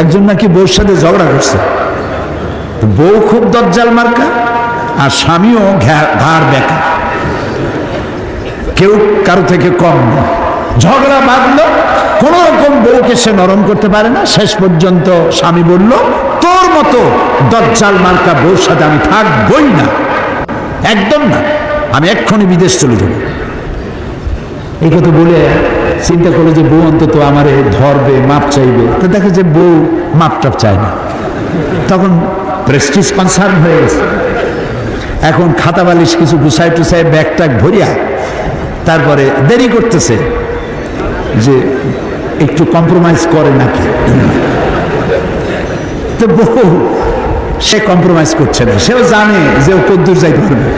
একজন নাকি বউর সাথে ঝগড়া করছে। বউ খুব দজ্জাল মার্কা, আর স্বামীও ঘাড় বেকা। কেউ কারও থেকে কম না। ঝগড়া বাঁধলো, কোন রকম বউকে সে নরম করতে পারে না। শেষ পর্যন্ত স্বামী বলল, তোর মতো দজ্জাল মার্কা বউর সাথে আমি থাকবই না। একদম না। আমি এক্ষুনি বিদেশ চলে যাব। এই কথা বলে চিন্তা করল যে বউ অন্তত আমারে ধরবে, মাপ চাইবে। তো দেখে যে বউ মাপ টাপ চায় না। তখন প্রেস্টিজ কনসার্ন হয়ে গেছে। এখন খাতা বালিশ কিছু গুছাই টুসাই ব্যাগ ট্যাগ ভরিয়া তারপরে দেরি করতেছে যে একটু কম্প্রোমাইজ করে নাকি। তো বউ, সে কম্প্রোমাইজ করছে না। সেও জানে যে ও কদ্দূর যাইতে পারবে।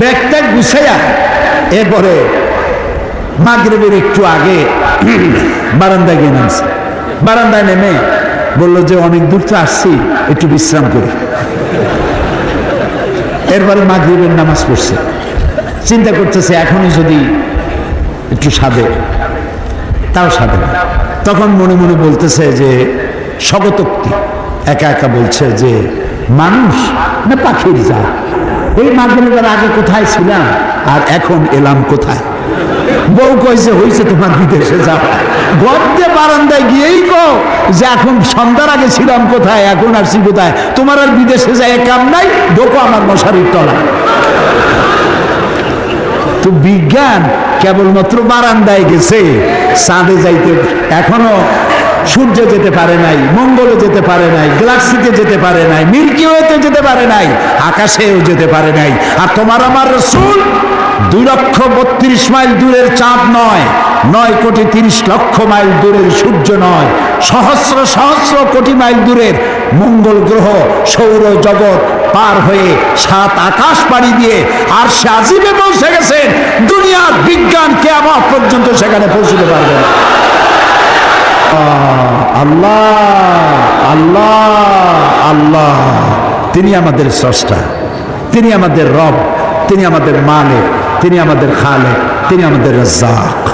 ব্যাগ ট্যাগ গুছাইয়া এরপরে মাগরেবের একটু আগে বারান্দায় গিয়ে নামছে। বারান্দায় নেমে বলল যে, অনেক দূর তো আসছি, একটু বিশ্রাম করি। এরপরে মাগরিবের নামাজ পড়ছে। চিন্তা করতেছে, এখনই যদি একটু সাধে। তাও না। তখন মনে মনে বলতেছে যে, স্বগতোক্তি। একা একা বলছে যে, মানুষ না পাখির যা এই মাগরিবের আগে কোথায় ছিলাম আর এখন এলাম কোথায়? বউ কইছে, হইছে তোমার বিদেশে যাওয়া গদ্যে বারান্দায় গিয়েই কো যে, এখন সন্ধ্যার আগে ছিলাম কোথায়? এখন আসছি কোথায়? তোমার আর বিদেশে যায় কাম নাই? ঢোকো আমার মশারির তলায়। তো বিজ্ঞান কেবলমাত্র বারান্দায় গেছে, চাঁদে যাইতে, এখনও সূর্য যেতে পারে নাই, মঙ্গলে যেতে পারে নাই, গ্যালাক্সিতে যেতে পারে নাই, মিল্কি ওয়েতে যেতে পারে নাই, আকাশেও যেতে পারে নাই। আর তোমার আমার রসুল দুই লক্ষ বত্রিশ মাইল দূরের চাঁদ নয় নয় কোটি তিরিশ লক্ষ মাইল দূরের সূর্য নয়, সহস্র সহস্র কোটি মাইল দূরের মঙ্গল গ্রহ সৌর জগৎ পার হয়ে সাত আকাশ পাড়ি দিয়ে আর সে আজিবে পৌঁছে গেছেন। দুনিয়ার বিজ্ঞান কে কেমন পর্যন্ত সেখানে পৌঁছতে পারবে। আল্লাহ আল্লাহ আল্লাহ। তিনি আমাদের স্রষ্টা, তিনি আমাদের রব, তিনি আমাদের মালিক। তিনি আমাদের খালেক, তিনি আমাদের রাজ্জাক।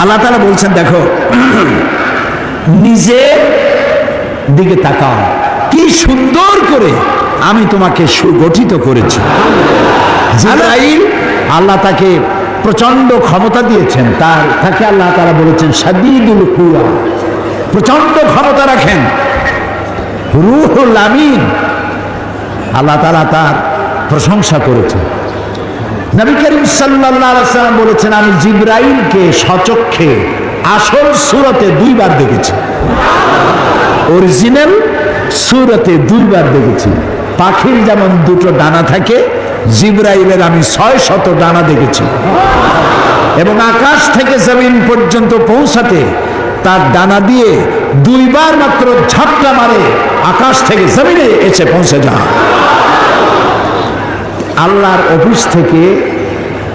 আল্লাহ তালা বলছেন, দেখো, নিজে দিকে তাকাও। কি সুন্দর করে আমি তোমাকে সুগঠিত করেছি। জিব্রাইল আল্লাহ তাকে প্রচণ্ড ক্ষমতা দিয়েছেন। তার, তাকে আল্লাহ তারা বলেছেন সাদিদুল কুয়া প্রচণ্ড ক্ষমতা রাখেন। রুহুল আমিন। আল্লাহ তালা তার প্রশংসা করেছেন। নবী করিম সাল্লাম বলেছেন, আমি জিব্রাইলকে সচক্ষে আসল সুরতে দুইবার দেখেছি। অরিজিনাল সুরতে দুইবার দেখেছি। পাখির যেমন দুটো ডানা থাকে, জিব্রাইলের আমি ছয় শত ডানা দেখেছি। এবং আকাশ থেকে জমিন পর্যন্ত পৌঁছাতে তার ডানা দিয়ে দুইবার মাত্র ঝাপটা মারে আকাশ থেকে জমিনে এসে পৌঁছে যায়। আল্লাহর অফিস থেকে,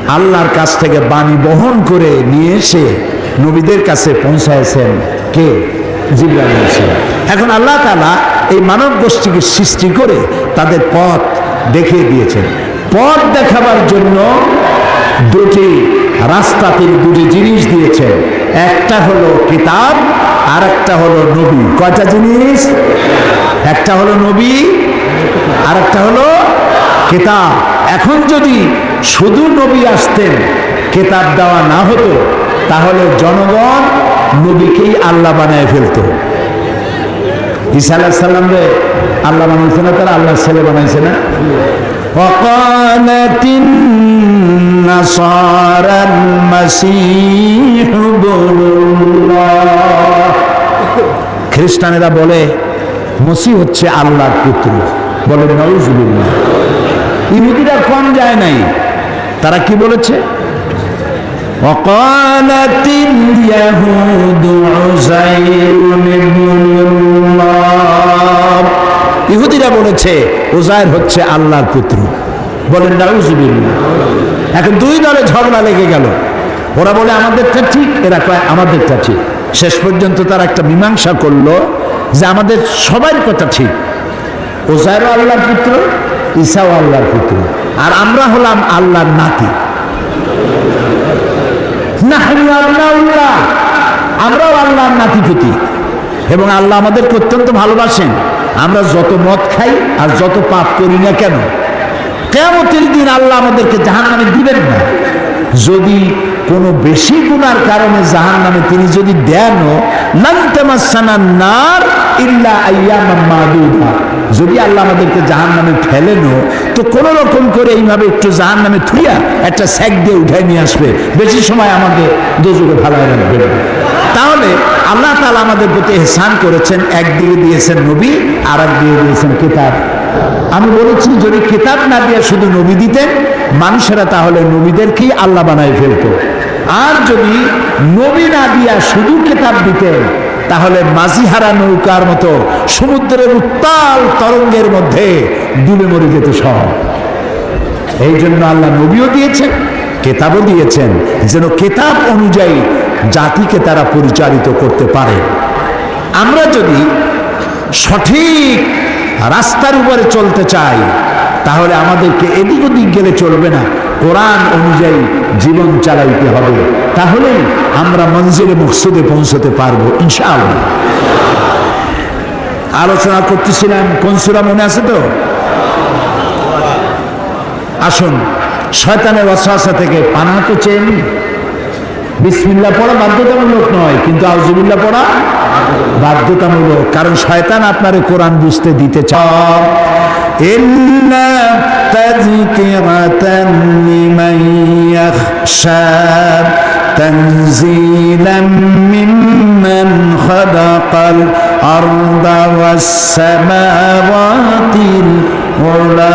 আল্লাহর কাছ থেকে বাণী বহন করে নিয়ে এসে নবীদের কাছে পৌঁছাইছেন কে? জিব্রাইল। এখন আল্লাহ তাআলা এই মানব গোষ্ঠীকে সৃষ্টি করে তাদের পথ দেখিয়ে দিয়েছেন। পথ দেখাবার জন্য দুটি রাস্তা তিনি দুটি জিনিস দিয়েছেন। একটা হলো কিতাব আর একটা হলো নবী। কয়টা জিনিস? একটা হলো নবী আর একটা হলো কেতাব এখন যদি শুধু নবী আসতেন কেতাব দেওয়া না হতো তাহলে জনগণ নবীকেই আল্লাহ বানায় ফেলতো ঈসা আলাহ সাল্লাম রে আল্লাহ বানাইছে না তারা আল্লাহর ছেলে বানাইছে না وقالت النصارى المسيح ابن الله খ্রিস্টানেরা বলে মসি হচ্ছে আল্লাহর পুত্র বলে নজুবিল্লাহ ইহুদিরা কম যায় নাই তারা কি বলেছে وقالت اليهود عزير ابن الله ইহুদিরা বলেছে ওজায়ের হচ্ছে আল্লাহর পুত্র বলেন নাউজুবিল্লাহ এখন দুই দলে ঝগড়া লেগে গেল ওরা বলে আমাদেরটা ঠিক এরা কয় আমাদেরটা ঠিক শেষ পর্যন্ত তারা একটা মীমাংসা করলো যে আমাদের সবার কথা ঠিক ওজায়েরও আল্লাহর পুত্র ঈসাও আল্লাহর পুত্র। আর আমরা হলাম আল্লাহর নাতি। আমরাও আল্লাহর নাতিপুতি এবং আল্লাহ আমাদেরকে অত্যন্ত ভালোবাসেন। আমরা যত মদ খাই আর যত পাপ করি না কেন কেমতের দিন আল্লাহ আমাদেরকে জাহান নামে দিবেন না। যদি কোনো বেশি গুণার কারণে জাহান নামে তিনি যদি দেনও নার ইল্লা মাদুদা। যদি আল্লাহ আমাদেরকে জাহান নামে ফেলেনও তো কোন রকম করে এইভাবে একটু জাহান নামে থুইয়া একটা স্যাক দিয়ে উঠাই নিয়ে আসবে। বেশি সময় আমাকে দোজুকে ভালাই রাখবে তাহলে আল্লাহ তালা আমাদের প্রতি এহসান করেছেন একদিকে দিয়েছেন নবী আর এক একদিকে দিয়েছেন কিতাব। আমি বলেছি, যদি কিতাব না দিয়ে শুধু নবী দিতেন, মানুষেরা তাহলে নবীদেরকেই আল্লাহ বানায় ফেলতো। আর যদি নবী না দিয়া শুধু কিতাব দিতেন, তাহলে মাঝিহারা নৌকার মতো সমুদ্রের উত্তাল তরঙ্গের মধ্যে ডুবে মরে যেত সব। এই জন্য আল্লাহ নবীও দিয়েছেন, কেতাবও দিয়েছেন, যেন কেতাব অনুযায়ী জাতিকে তারা পরিচালিত করতে পারে। আমরা যদি সঠিক রাস্তার উপরে চলতে চাই, তাহলে আমাদেরকে এদিক ওদিক গেলে চলবে না। কোরআন অনুযায়ী জীবন চালাইতে হবে। তাহলে আমরা মঞ্জিলে মকসুদে পৌঁছতে পারব, ইনশাআল্লাহ। আলোচনা করতেছিলাম, কোন সুরা মনে আছে তো? আসুন, শয়তানের ওয়াসওয়াসা থেকে পানা তো চেয়ে নিই। বিসমিল্লা পড়া বাধ্যতামূলক নয়, কিন্তু আউজুবিল্লা পড়া বাধ্যতামূলক। কারণ শয়তান আপনার কোরআন বুঝতে দিতে চায়। إلا تذكرة لمن يخشى تنزيلا ممن خلق الأرض والسماوات العلى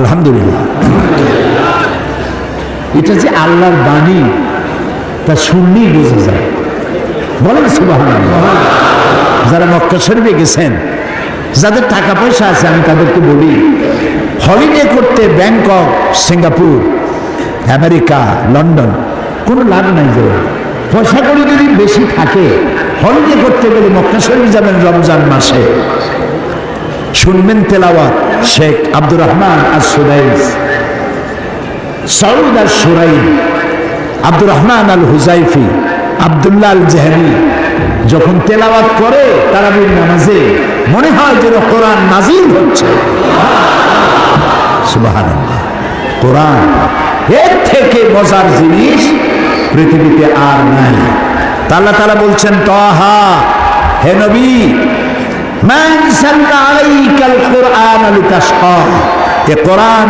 আলহামদুলিল্লাহ এটা যে আল্লাহর বাণী তা শুনলেই বোঝা যায় বলেন সুবাহ যারা মক্কা শরীফে গেছেন যাদের টাকা পয়সা আছে, আমি তাদেরকে বলি হলিডে করতে ব্যাংকক সিঙ্গাপুর আমেরিকা লন্ডন কোনো লাভ নাই যে। পয়সা করে যদি বেশি থাকে হলিডে করতে গেলে মক্কা যাবেন রমজান মাসে। শুনবেন তেলাওয়াত, শেখ আব্দুর রহমান আর সুদাইস সৌদ আর সুরাইদ Abdur Rahman Al Huzaifi Abdullah Al Juhani যখন তেলাওয়াত করে তারাবির নামাজে, মনে হয় যেন কোরআন নাজিল হচ্ছে। কোরআন এর থেকে মজার জিনিস পৃথিবীতে আর নাই। তা আল্লাহ তালা বলছেন, তহা, হে নবী কোরআন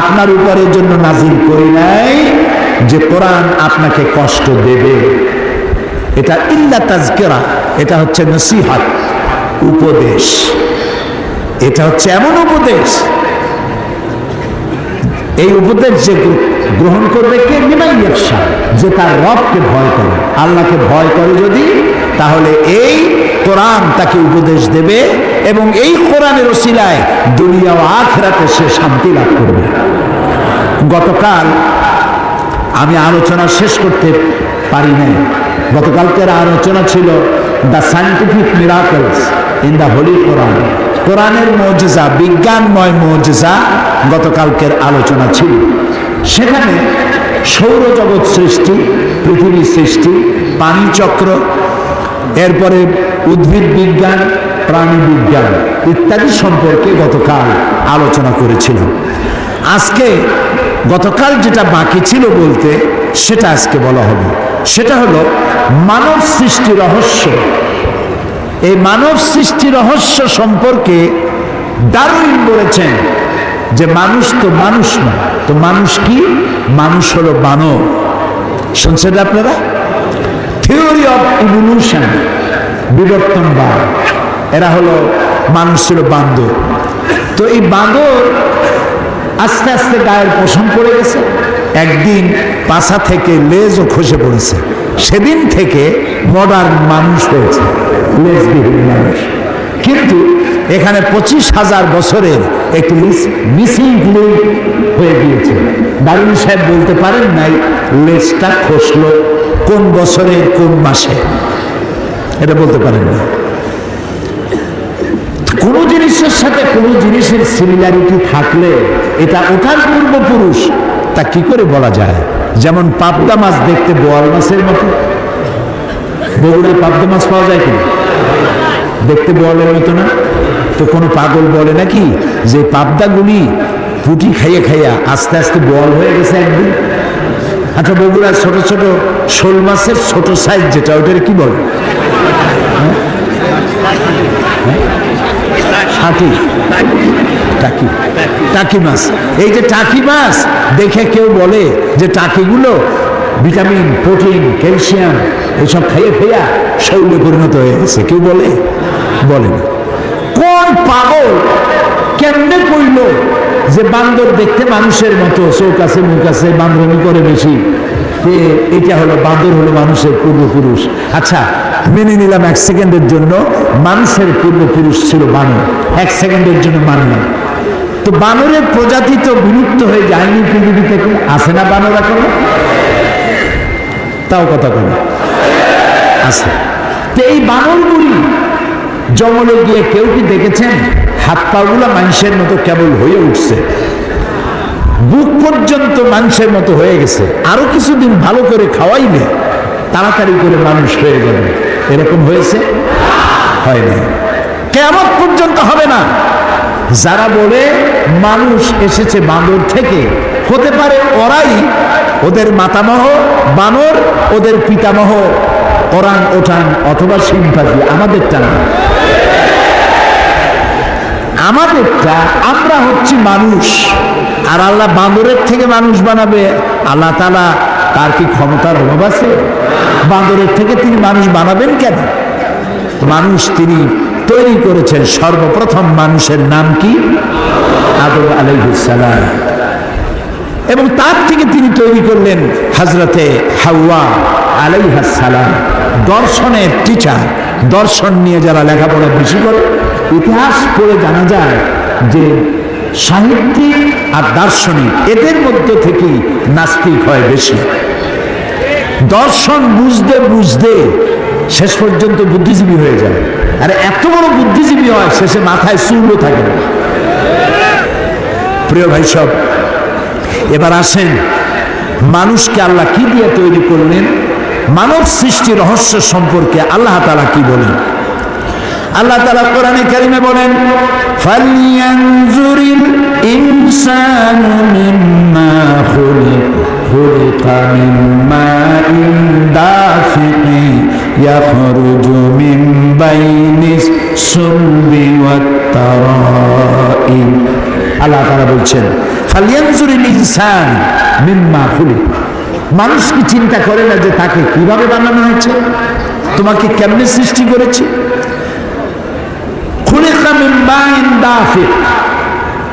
আপনার উপরের জন্য নাজিল করি নাই, যে কোরআন আপনাকে কষ্ট দেবে। এটা ইল্লা তাজকেরা, এটা হচ্ছে নসিহাত, উপদেশ। এটা হচ্ছে এমন উপদেশ। এই উপদেশ যে গ্রহণ করবে কে? নিমাই ব্যবসা যে তার রবকে ভয় করে। আল্লাহকে ভয় করে যদি, তাহলে এই কোরআন তাকে উপদেশ দেবে এবং এই কোরআনের ওসিলায় দুনিয়া ও আখরাতে সে শান্তি লাভ করবে। গতকাল আমি আলোচনা শেষ করতে পারি নাই। গতকালকের আলোচনা ছিল the scientific miracles in the holy Quran কোরআনের মৌজেজা, বিজ্ঞানময় মৌজেজা গতকালকের আলোচনা ছিল। সেখানে সৌরজগৎ সৃষ্টি, পৃথিবী সৃষ্টি পানি চক্র এরপরে উদ্ভিদ বিজ্ঞান, প্রাণী বিজ্ঞান ইত্যাদি সম্পর্কে গতকাল আলোচনা করেছিলাম আজকে গতকাল যেটা বাকি ছিল বলতে সেটা আজকে বলা হবে। সেটা হলো মানব সৃষ্টি রহস্য। এই মানব সৃষ্টি রহস্য সম্পর্কে দারুণ বলেছেন যে মানুষ তো মানুষ না তো মানুষ কি? মানুষ হলো বানর শুনছেন আপনারা? থিওরি অফ ইভলিউশন বিবর্তনবাদ এরা হলো মানুষ ছিল বান্দর। তো এই বান্দর আস্তে আস্তে গায়ের পোষণ পড়ে গেছে। একদিন পাশা থেকে লেজও খসে পড়েছে। সেদিন থেকে মডার্ন মানুষ হয়েছে লেজবিহীন মানুষ। কিন্তু এখানে পঁচিশ হাজার বছরের একটি মিসিং লিঙ্ক হয়ে গিয়েছে। দারুণ সাহেব বলতে পারেন নাই লেজটা খসলো কোন বছরে কোন মাসে। এটা বলতে পারেন না। কোনো জিনিসের সাথে কোনো জিনিসের সিমিলারিটি থাকলে এটা ওঠার পূর্বপুরুষ তা কি করে বলা যায়? যেমন পাবদা মাছ দেখতে বোয়াল মাছের মতো। বগুড়ায় পাবদা মাছ পাওয়া যায় কি দেখতে বোয়ালের মতো না? তো কোনো পাগল বলে নাকি যে পাবদাগুলি পুটি খাইয়ে খাইয়া আস্তে আস্তে বল হয়ে গেছে একদিন? আচ্ছা বগুড়ার ছোট ছোট শোল মাছের ছোট সাইজ যেটা, ওটার কি বলে? টাকি টাকি। টাকি মাছ। এই যে টাকি মাছ, দেখে কেউ বলে যে টাকিগুলো ভিটামিন, প্রোটিন, ক্যালসিয়াম এইসব খাইয়ে খাইয়া শৈলে পরিণত হয়ে গেছে। কেউ বলে? বলে কোন পাগল? কেমনে কইল যে বান্দর দেখতে মানুষের মতো, চোখ আছে, মুখ আছে বান্দরমি করে বেশি? যে এটা হলো, বান্দর হলো মানুষের পূর্বপুরুষ। আচ্ছা মেনে নিলাম এক সেকেন্ডের জন্য, মানুষের পূর্বপুরুষ ছিল বানর। এক সেকেন্ডের জন্য মানলাম তো বানরের প্রজাতি তো বিলুপ্ত হয়ে যায়নি পৃথিবী থেকে। আছে না বানর এখনও? তাও কথা বলে আছে। তো এই বানরগুলি জঙ্গলে গিয়ে কেউ কি দেখেছেন? হাত পাগুলা মানুষের মতো কেবল হয়ে উঠছে। বুক পর্যন্ত মানুষের মতো হয়ে গেছে। আরও কিছুদিন ভালো করে খাওয়াইলে তাড়াতাড়ি করে মানুষ হয়ে যাবে। এরকম হয়েছে? হয় না কেমন পর্যন্ত হবে না। যারা বলে মানুষ এসেছে বাঁদর থেকে, হতে পারে ওরাই ওদের মাতামহ, বানর, ওদের পিতামহ। ওরাং ওঠান অথবা সিম্পাজি আমাদেরটা না। আমাদেরটা, আমরা হচ্ছি মানুষ। আর আল্লাহ বাঁদরের থেকে মানুষ বানাবে। আল্লাহ তালা তার কি ক্ষমতার অভাব আছে? বাঁদরের থেকে তিনি মানুষ বানাবেন কেন? মানুষ তিনি তৈরি করেছেন সর্বপ্রথম মানুষের নাম কি? আদম আলাইসালাম এবং তার থেকে তিনি তৈরি করলেন হজরতে হাওয়া আলাইহাসালাম দর্শনের টিচার। দর্শন নিয়ে যারা লেখাপড়া বেশি করে, ইতিহাস পড়ে জানা যায় যে সাহিত্যিক আর দার্শনিক এদের মধ্য থেকেই নাস্তিক হয় বেশি। দর্শন বুঝতে বুঝতে শেষ পর্যন্ত বুদ্ধিজীবী হয়ে যায়। আর এত বড় বুদ্ধিজীবী হয়, শেষে মাথায় চুলও থাকে প্রিয় ভাই সব, এবার আসেন, মানুষকে আল্লাহ কি দিয়ে তৈরি করলেন? মানব সৃষ্টি রহস্য সম্পর্কে আল্লাহ তালা কি বলেন? আল্লাহ তালা কোরআনে কারিমে বলেন ইনসান আল্লাহ তাআলা বলছেন মানুষ কি চিন্তা করে না যে তাকে কীভাবে বানানো হয়েছে? তোমাকে কেমনে সৃষ্টি করেছে?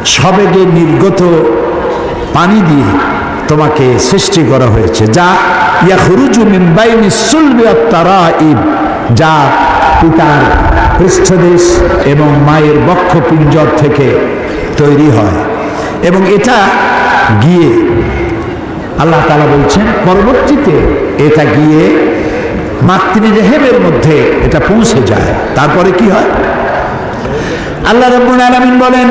সবেগে নির্গত পানি দিয়ে তোমাকে সৃষ্টি করা হয়েছে, যা ইয়া হরুজু মিম্বাইনি সুলবি তারা যা পিতার পৃষ্ঠদেশ এবং মায়ের বক্ষপিঞ্জর থেকে তৈরি হয়। এবং এটা গিয়ে আল্লাহ তালা বলছেন, পরবর্তীতে এটা গিয়ে মাতৃ রেহেমের মধ্যে এটা পৌঁছে যায়। তারপরে কি হয়? আল্লাহ রব্বুল আলামিন বলেন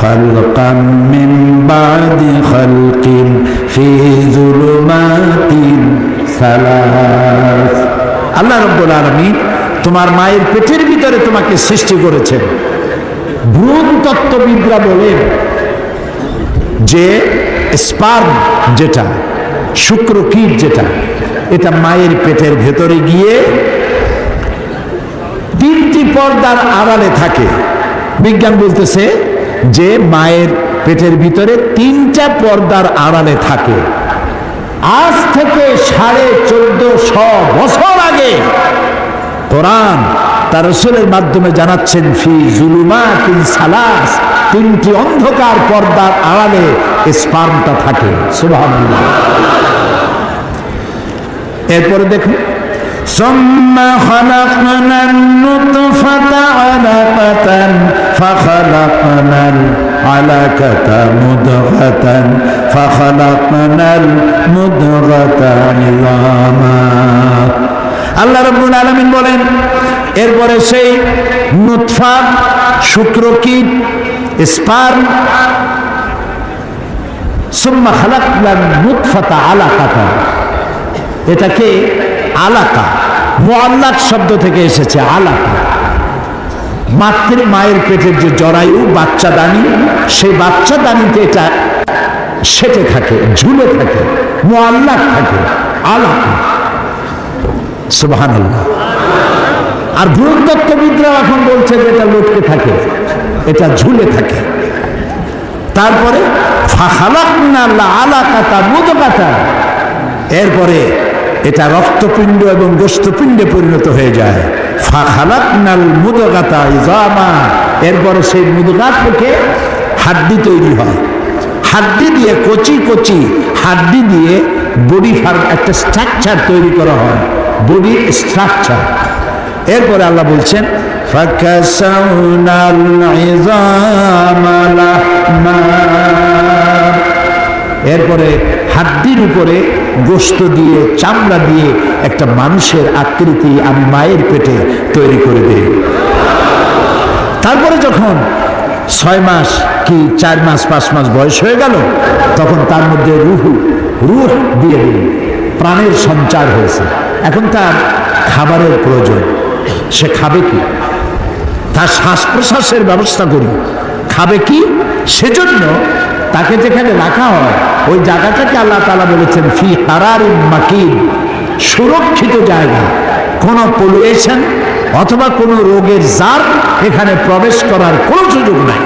খালকাম মিন বাদি খালকিন। আল্লাহ রব্বুল আলামিন তোমার মায়ের পেটের ভিতরে তোমাকে সৃষ্টি করেছেন। ভ্রূণ তত্ত্ববিদরা বলেন যে স্পার্ম যেটা শুক্রকীট যেটা, এটা মায়ের পেটের ভেতরে গিয়ে তিনটি পর্দার আড়ালে থাকে। বিজ্ঞান বলতেছে যে মায়ের পেটের ভিতরে তিনটা পর্দার আড়ালে থাকে। আজ থেকে সাড়ে চোদ্দশ বছর আগে কোরআন তার রসুলের মাধ্যমে জানাচ্ছেন, ফি জুলুমা তিন সালাস তিনটি অন্ধকার পর্দার আড়ালে স্পার্মটা থাকে। সুবহানাল্লাহ। এরপরে দেখুন ثم خلقنا النطفة علقة فخلقنا العلقة مضغة فخلقنا المضغة عظاما আল্লাহ রব্বুল আলমিন বলেন এরপরে সেই নুৎফা শুক্রকীট স্পার্ম সুম্মা খালাকলাম নুৎফাতা আলাকাতা এটাকে আলাকা। মোয়াল্লাক শব্দ থেকে এসেছে, আলাকা। মাতৃ মায়ের পেটের যে জরায়ু, বাচ্চা দানি, সেই বাচ্চা দানিতে এটা সেটে থাকে, ঝুলে থাকে মোয়াল্লাক থাকে, আলাকা। সুবাহান আর ভূতত্ত্ববিদরা এখন বলছে যে এটা লটকে থাকে, এটা ঝুলে থাকে। তারপরে আলাকাতা মুদকাতা এরপরে এটা রক্তপিণ্ড এবং গোস্তপিণ্ডে পরিণত হয়ে যায়। ফাখালাকনাল মুদগাতা ইজামা। এরপরে সেই মুদগা থেকে হাড্ডি তৈরি হয়। হাড্ডি দিয়ে কচি কচি হাড্ডি দিয়ে বডি ফার্ম একটা স্ট্রাকচার তৈরি করা হয়। Body structure. এরপরে আল্লাহ বলছেন এরপরে হাড্ডির উপরে গোস্ত দিয়ে, চামড়া দিয়ে একটা মানুষের আকৃতি আমি মায়ের পেটে তৈরি করে দিই। তারপরে যখন ছয় মাস কি চার মাস, পাঁচ মাস বয়স হয়ে গেল, তখন তার মধ্যে রুহু, রুহ দিয়ে দিল। প্রাণের সঞ্চার হয়েছে। এখন তার খাবারের প্রয়োজন। সে খাবে কি? তার শ্বাস প্রশ্বাসের ব্যবস্থা করি। খাবে কি? সেজন্য তাকে যেখানে রাখা হয় ওই জায়গাটাকে আল্লাহ তালা বলেছেন, ফি হারার মাকিন, সুরক্ষিত জায়গা। কোনো পলুয়েশন অথবা কোনো রোগের জার এখানে প্রবেশ করার কোনো সুযোগ নাই।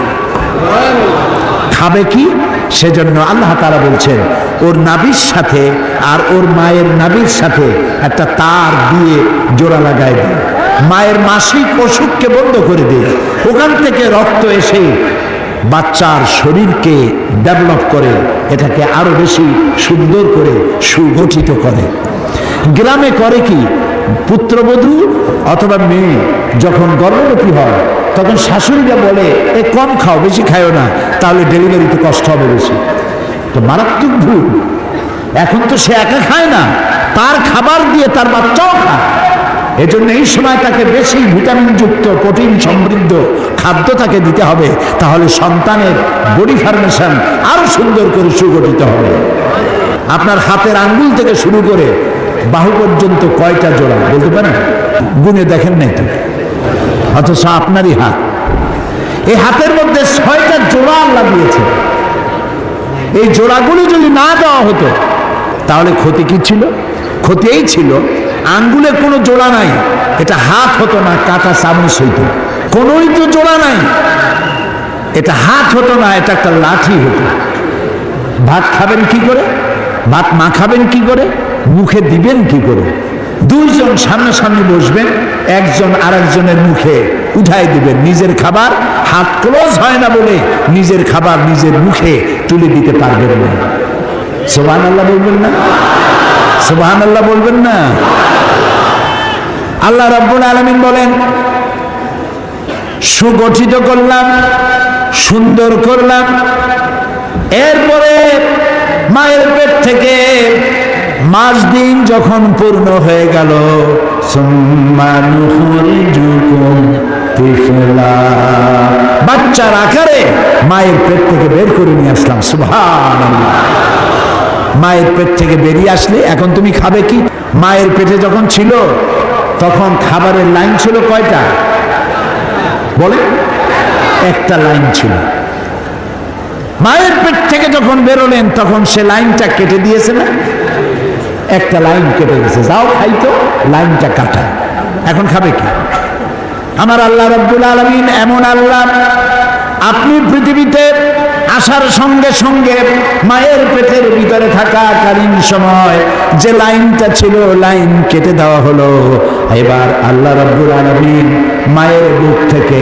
খাবে কি? সেজন্য আল্লাহ তারা বলছেন, ওর নাবির সাথে আর ওর মায়ের নাবির সাথে একটা তার দিয়ে জোড়া লাগায় দেয় মায়ের মাসিক অসুখকে বন্ধ করে দেয় ওখান থেকে রক্ত এসে বাচ্চার শরীরকে ডেভেলপ করে, এটাকে আরও বেশি সুন্দর করে সুগঠিত করে। গ্রামে করে কি? পুত্রবধূ অথবা মেয়ে যখন গর্ভবতী হয়, তখন শাশুড়িরা বলে, এ কম খাও, বেশি খাও না, তাহলে ডেলিভারিতে কষ্ট হবে বেশি। তো মারাত্মক ভুল। এখন তো সে একা খায় না, তার খাবার দিয়ে তার বাচ্চাও খায়। এজন্য এই সময় তাকে বেশি ভিটামিনযুক্ত, প্রোটিন সমৃদ্ধ খাদ্য তাকে দিতে হবে, তাহলে সন্তানের বডি ফার্মেশন আরও সুন্দর করে সুগঠিত হবে। আপনার হাতের আঙ্গুল থেকে শুরু করে বাহু পর্যন্ত কয়টা জোড়া, বলতে পারেন? গুনে দেখেন নাই তো? অথচ আপনারই হাত। এই হাতের মধ্যে ছয়টা জোড়া লাগিয়েছে এই জোড়াগুলি যদি না দেওয়া হতো, তাহলে ক্ষতি কি ছিল? ক্ষতি এই ছিল আঙ্গুলে কোনো জোড়া নাই, এটা হাত হতো না, কাটা চামচ হইতো। কোনোই তো জোড়া নাই। এটা হাত হতো না, এটা একটা লাঠি হতো। ভাত খাবেন কি করে? ভাত মা খাবেন কি করে? মুখে দিবেন কি করে? দুইজন সামনাসামনি বসবেন, একজন আরেকজনের মুখে উঠাই দিবেন। নিজের খাবার হাত ক্লোজ হয় না বলে নিজের খাবার নিজের মুখে তুলে দিতে পারবেন না। সোবান আল্লাহ বলবেন না? সোবাহান আল্লাহ বলবেন না? আল্লাহ রব্বুল আলমিন বলেন সুগঠিত করলাম, সুন্দর করলাম। এরপরে মায়ের পেট থেকে মাস দিন যখন পূর্ণ হয়ে গেল বাচ্চার আকারে মায়ের পেট থেকে বের করে নিয়ে আসলাম সুভান মায়ের পেট থেকে বেরিয়ে আসলে এখন তুমি খাবে কি? মায়ের পেটে যখন ছিল, তখন খাবারের লাইন ছিল কয়টা? বলে, একটা লাইন ছিল। মায়ের পেট থেকে যখন বেরোলেন, তখন সে লাইনটা কেটে দিয়েছে না? একটা লাইন কেটে গেছে যাও খাইতো লাইনটা কাটা। এখন খাবে কি? আমার আল্লাহ রব্দুল আলমিন এমন আল্লাহ, আপনি পৃথিবীতে আসার সঙ্গে সঙ্গে মায়ের পেটের ভিতরে থাকাকালীন সময় যে লাইনটা ছিল, লাইন কেটে দেওয়া হলো। এবার আল্লাহ রব্দুল আলমিন মায়ের বুক থেকে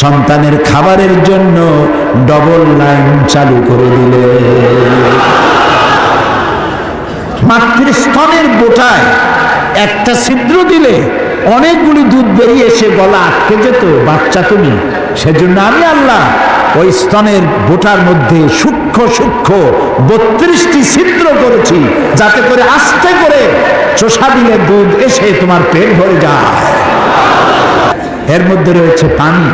সন্তানের খাবারের জন্য ডবল লাইন চালু করে দিলে। মাতৃস্তনের বোটায় একটা ছিদ্র দিলে অনেকগুলি দুধ বেরিয়ে এসে গলা আটকে যেত, বাচ্চা তুমি। সেজন্য আমি আল্লাহ ওই স্তনের বোটার মধ্যে সূক্ষ্ম সূক্ষ্ম বত্রিশটি ছিদ্র করেছি, যাতে করে আস্তে করে চোষা দিলে দুধ এসে তোমার পেট ভরে যায়। এর মধ্যে রয়েছে পানি,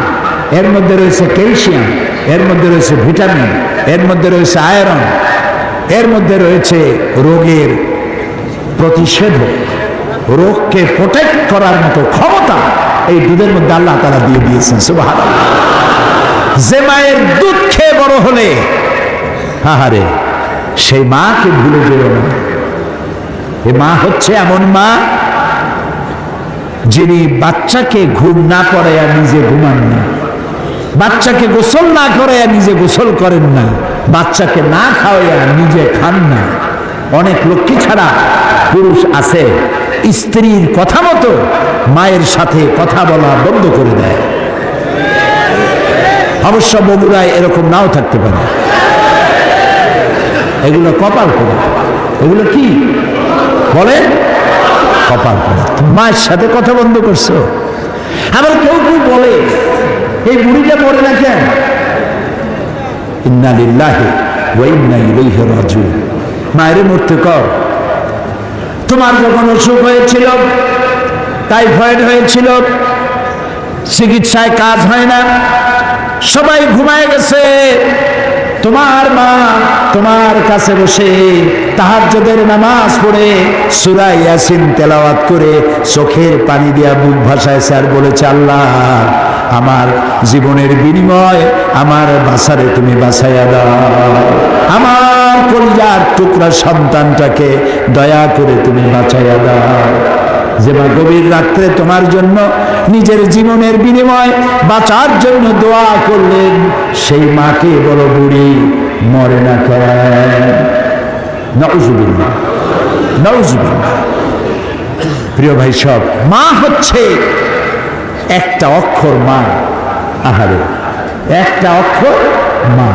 এর মধ্যে রয়েছে ক্যালসিয়াম, এর মধ্যে রয়েছে ভিটামিন, এর মধ্যে রয়েছে আয়রন, এর মধ্যে রয়েছে রোগের প্রতিষেধক। রোগকে প্রোটেক্ট করার মতো ক্ষমতা এই দুধের মধ্যে আল্লাহ তারা দিয়ে দিয়েছেন সুবাহ যে মায়ের দুধ খেয়ে বড় হলে, আহারে, সেই মাকে ভুলে যেও না। এ মা হচ্ছে এমন মা যিনি বাচ্চাকে ঘুম না পড়াইয়া নিজে ঘুমান না, বাচ্চাকে গোসল না করাইয়া নিজে গোসল করেন না, বাচ্চাকে না খাওয়াইয়া নিজে খান না। অনেক লক্ষ্মী ছাড়া পুরুষ আছে, স্ত্রীর কথা মতো মায়ের সাথে কথা বলা বন্ধ করে দেয়। অবশ্য বগুড়ায় এরকম নাও থাকতে পারে। এগুলো কপাল করে। এগুলো কি? বলে কপাল মায়ের সাথে কথা বন্ধ করছ। আবার কেউ কেউ বলে, এই বুড়িটা পড়ে না কেন? ইন্না লিল্লাহি ওয়া ইন্না ইলাইহি রাজিউন। মায়ের মরতে কর। তোমার যখন অসুখ হয়েছিল টাইফয়েড হয়েছিল, চিকিৎসায় কাজ হয় না, সবাই ঘুমায় গেছে। তোমার মা তোমার কাছে বসে তাহাজ্জুদের নামাজ পড়ে সূরা ইয়াসিন তেলাওয়াত করে চোখের পানি দিয়া বুক ভাসাইছে স্যার বলেছে, আল্লাহ, আমার জীবনের বিনিময় আমার বাসারে তুমি বাসাইয়া দাও। আমার কলিজার টুকরা সন্তানটাকে দয়া করে তুমি বাঁচাইয়া দাও। যে মা গভীর রাত্রে তোমার জন্য নিজের জীবনের বিনিময় বাঁচার জন্য দোয়া করলেন, সেই মাকে বড় বুড়ি, মরে না কেন প্রিয় ভাই সব, মা হচ্ছে একটা অক্ষর মা, আহারে, একটা অক্ষর মা।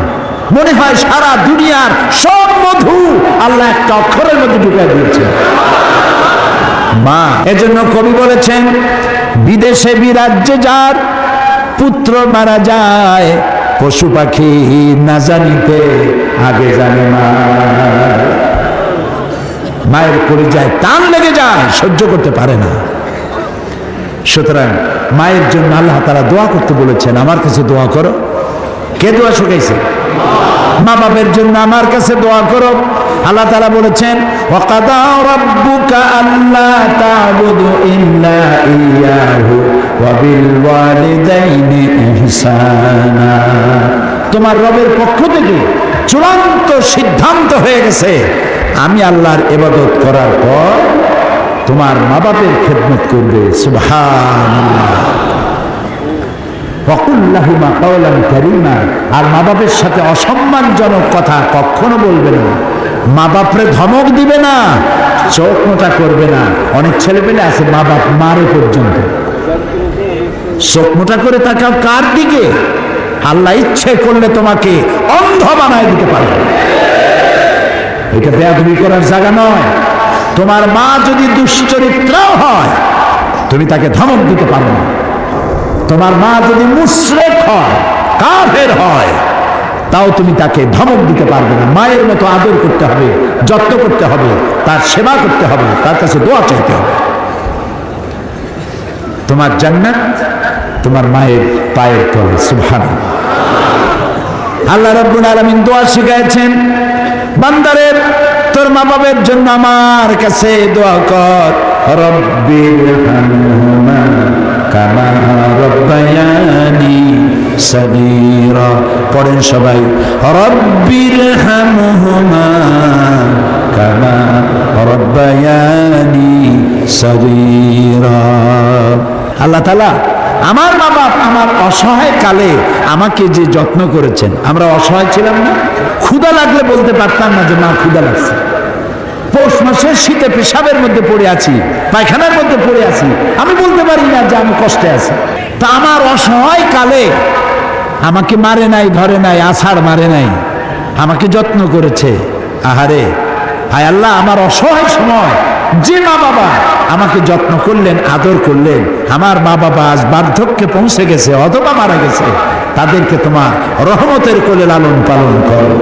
মনে হয় সারা দুনিয়ার সব মধু আল্লাহ একটা অক্ষরের মধ্যে ঢুকে দিয়েছে। মা। এজন্য কবি বলেছেন, বিদেশে বিরাজ্যে যার, পুত্র মারা যায়, পশু পাখি না জানিতে আগে জানে না মায়ের পরিচয় টান লেগে যায়, সহ্য করতে পারে না। সুতরাং মায়ের জন্য আল্লাহ তারা দোয়া করতে বলেছেন, আমার কাছে দোয়া করো। কে দোয়া শুকাইছে? মা বাপের জন্য আমার কাছে দোয়া করো। আল্লাহ তারা বলেছেন ইল্লা তোমার রবের পক্ষ থেকে চূড়ান্ত সিদ্ধান্ত হয়ে গেছে। আমি আল্লাহর ইবাদত করার পর তোমার মা বাপের খেদমত করবে। সুবহানাল্লাহ। আর মা বাপের সাথে অসম্মানজনক কথা কখনো বলবে না। মা বাপরে ধমক দিবে না, চোখ মোটা করবে না। অনেক ছেলে পেলে আছে মা বাপ মারে পর্যন্ত। চোখ মোটা করে তাকাও কার দিকে? আল্লাহ ইচ্ছে করলে তোমাকে অন্ধ বানায় দিতে পারে। এটা বেয়াদবি করার জায়গা নয়। তোমার মা যদি দুশ্চরিত্রাও হয়, তুমি তাকে ধমক দিতে পারো না। তোমার মা যদি মুশরেক হয়, কাফের হয়, তাও তুমি তাকে ধমক দিতে পারবে না। মায়ের মতো আদর করতে হবে, যত্ন করতে হবে, তার সেবা করতে হবে, তার কাছে দোয়া চাইতে হবে। তোমার জান্নাত, তোমার মায়ের পায়ের তলে সুবহান আল্লাহ রাব্বুল আলামিন দোয়া শিখাইছেন, বান্দারে, তোর মা বাবার জন্য আমার কাছে দোয়া কর। রব্বির কামা রব্বায়ানি সগীরা পড়েন সবাই রব্বির হামহুমা কামা রব্বায়ানি সগীরা আল্লাহ তাআলা আমার মা বাপ আমার অসহায় কালে আমাকে যে যত্ন করেছেন, আমরা অসহায় ছিলাম না। ক্ষুধা লাগলে বলতে পারতাম না যে মা ক্ষুধা লাগছে। পৌষ মাসের শীতে পেশাবের মধ্যে পড়ে আছি, পায়খানার মধ্যে পড়ে আছি। আমি বলতে পারি না যে আমি কষ্টে আছি। তা আমার অসহায় কালে আমাকে মারে নাই, ধরে নাই আষাঢ় মারে নাই, আমাকে যত্ন করেছে। আহারে, হায় আল্লাহ, আমার অসহায় সময়। যে মা বাবা আমাকে যত্ন করলেন, আদর করলেন, আমার মা বাবা আজ বার্ধক্যে পৌঁছে গেছে, অথবা মারা গেছে, তাদেরকে তোমার রহমতের কোলে লালন পালন করো।